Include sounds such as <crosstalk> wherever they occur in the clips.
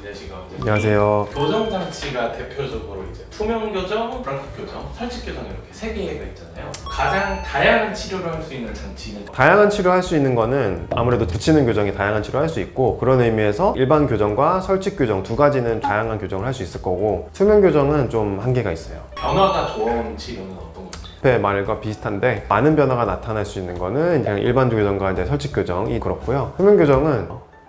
안녕하십니까. 안녕하세요. 교정 장치가 대표적으로 이제 투명 교정, 브랑크 교정, 설치 교정 이렇게 세 개가 있잖아요. 가장 다양한 치료를 할 수 있는 장치는 다양한 치료할 수 있는 거는 아무래도 붙이는 교정이 다양한 치료할 수 있고 그런 의미에서 일반 교정과 설치 교정 두 가지는 다양한 교정을 할 수 있을 거고 투명 교정은 좀 한계가 있어요. 변화가 좋은 치료는 어떤 건지. 앞에 말과 비슷한데 많은 변화가 나타날 수 있는 거는 그냥 일반 교정과 이제 설치 교정이 그렇고요. 투명 교정은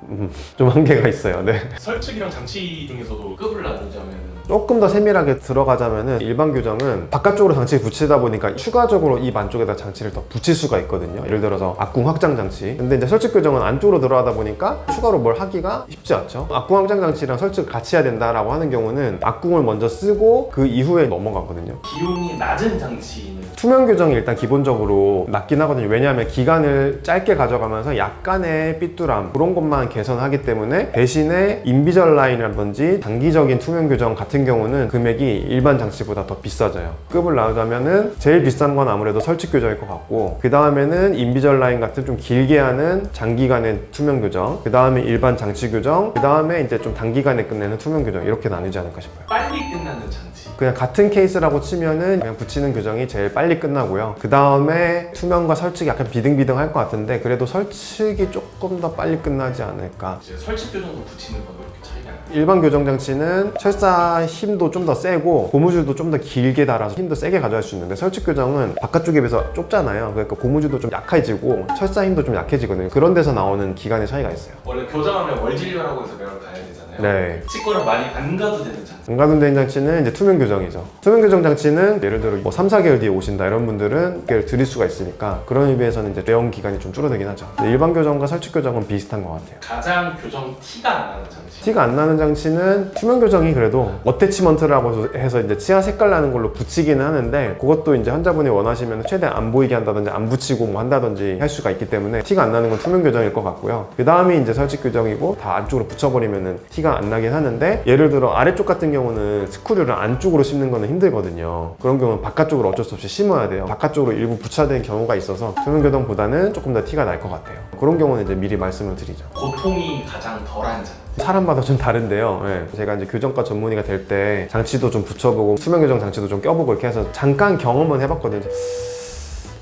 음, 좀 한계가 있어요. 네. 설치기랑 장치 중에서도 급을 나누자면 조금 더 세밀하게 들어가자면은 일반 교정은 바깥쪽으로 장치를 붙이다 보니까 추가적으로 입 안쪽에다 장치를 더 붙일 수가 있거든요. 예를 들어서 악궁 확장 장치. 근데 이제 설치 교정은 안쪽으로 들어가다 보니까 추가로 뭘 하기가 쉽지 않죠. 악궁 확장 장치랑 설치를 같이 해야 된다라고 하는 경우는 악궁을 먼저 쓰고 그 이후에 넘어가거든요. 비용이 낮은 장치는 투명 교정이 일단 기본적으로 낫긴 하거든요. 왜냐하면 기간을 짧게 가져가면서 약간의 삐뚤함 그런 것만 개선하기 때문에 대신에 인비절 라인이라든지 단기적인 투명 교정 같은 경우는 금액이 일반 장치보다 더 비싸져요. 급을 나누자면은 제일 비싼 건 아무래도 설치 교정일 것 같고 그 다음에는 인비절 라인 같은 좀 길게 하는 장기간의 투명 교정, 그 다음에 일반 장치 교정, 그 다음에 이제 좀 단기간에 끝내는 투명 교정 이렇게 나누지 않을까 싶어요. 빨리 끝나는 장치. 그냥 같은 케이스라고 치면은 그냥 붙이는 교정이 제일 빨리 끝나고요. 그 다음에 투명과 설치기 약간 비등비등 할 것 같은데 그래도 설치기 조금 더 빨리 끝나지 않을까. 이제 설치 교정도 붙이는 건 이렇게 차이가 나요. 일반 교정 장치는 철사 힘도 좀 더 세고 고무줄도 좀 더 길게 달아서 힘도 세게 가져갈 수 있는데 설치 교정은 바깥쪽에 비해서 좁잖아요. 그러니까 고무줄도 좀 약해지고 철사 힘도 좀 약해지거든요. 그런 데서 나오는 기간의 차이가 있어요. 원래 교정하면 월진료라고 해서 병원 가야 되잖아요. 네. 치과를 많이 안 가도 되는 장치. 응가둔된 장치는 이제 투명 교정이죠. 투명 교정 장치는 예를 들어 뭐 3, 4개월 뒤에 오신다 이런 분들은 를 드릴 수가 있으니까 그런 의미에서는 이제 대형 기간이 좀 줄어들긴 하죠. 근데 일반 교정과 설치 교정은 비슷한 것 같아요. 가장 교정 티가 안 나는 장치. 티가 안 나는 장치는 투명 교정이 그래도 어태치먼트라고 해서 이제 치아 색깔 나는 걸로 붙이기는 하는데 그것도 이제 환자분이 원하시면 최대한 안 보이게 한다든지 안 붙이고 뭐 한다든지 할 수가 있기 때문에 티가 안 나는 건 투명 교정일 것 같고요. 그 다음이 이제 설치 교정이고 다 안쪽으로 붙여버리면은 티가 안 나긴 하는데 예를 들어 아래쪽 같은 경우는 스크류를 안쪽으로 심는 거는 힘들거든요. 그런 경우는 바깥쪽으로 어쩔 수 없이 심어야 돼요. 바깥쪽으로 일부 되는 경우가 있어서 투명 교정보다는 조금 더 티가 날 것 같아요. 그런 경우는 이제 미리 말씀을 드리죠. 고통이 가장 덜한 장치. 사람마다 좀 다른데요. 예. 제가 이제 교정과 전문의가 될 때 장치도 좀 붙여보고 수면 교정 장치도 좀 껴보고 이렇게 해서 잠깐 경험은 해봤거든요.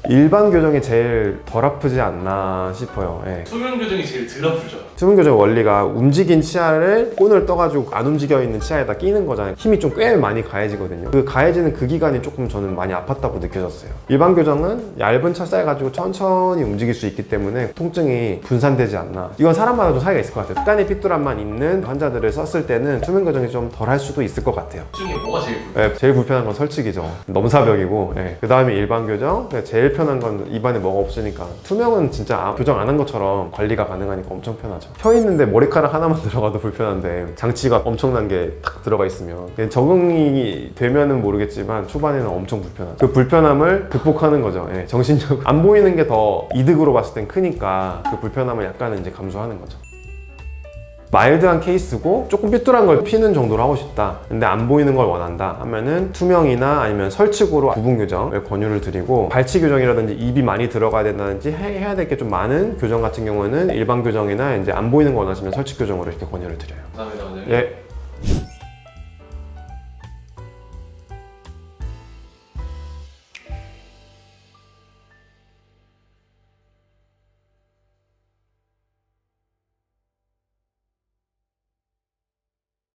일반 교정이 제일 덜 아프지 않나 싶어요. 예. 투명 교정이 제일 덜 아프죠. 수면 교정 원리가 움직인 치아를 끈을 떠가지고 안 움직여 있는 치아에다 끼는 거잖아요. 힘이 좀 꽤 많이 가해지거든요. 그 가해지는 그 기간이 조금 저는 많이 아팠다고 느껴졌어요. 일반 교정은 얇은 철사에 가지고 천천히 움직일 수 있기 때문에 통증이 분산되지 않나. 이건 사람마다 좀 차이가 있을 것 같아요. 약간의 삐뚤함만 있는 환자들을 썼을 때는 수면 교정이 좀 덜 할 수도 있을 것 같아요. 중에 뭐가 제일 불 네, 제일 불편한 건 설치기죠. 넘사벽이고, 그 다음에 일반 교정. 네, 제일 편한 건 입안에 뭐가 없으니까. 투명은 진짜 아- 교정 안 한 것처럼 관리가 가능하니까 엄청 편하죠. 펴 있는데 머리카락 하나만 <laughs> 들어가도 불편한데 장치가 엄청난 게 탁 들어가 있으면 적응이 되면은 모르겠지만 초반에는 엄청 불편하죠. 그 불편함을 극복하는 거죠. 예, 정신적 <laughs> 안 보이는 게 더 이득으로 봤을 땐 크니까 그 불편함을 약간은 이제 감수하는 거죠. 마일드한 케이스고 조금 삐뚤한 걸 피는 정도로 하고 싶다. 근데 안 보이는 걸 원한다 하면은 투명이나 아니면 설치구로 부분 교정을 권유를 드리고 발치 교정이라든지 입이 많이 들어가야 된다든지 해- 해야 될 게 좀 많은 교정 같은 경우는 일반 교정이나 이제 안 보이는 거 원하시면 설치 교정으로 이렇게 권유를 드려요. 감사합니다. 예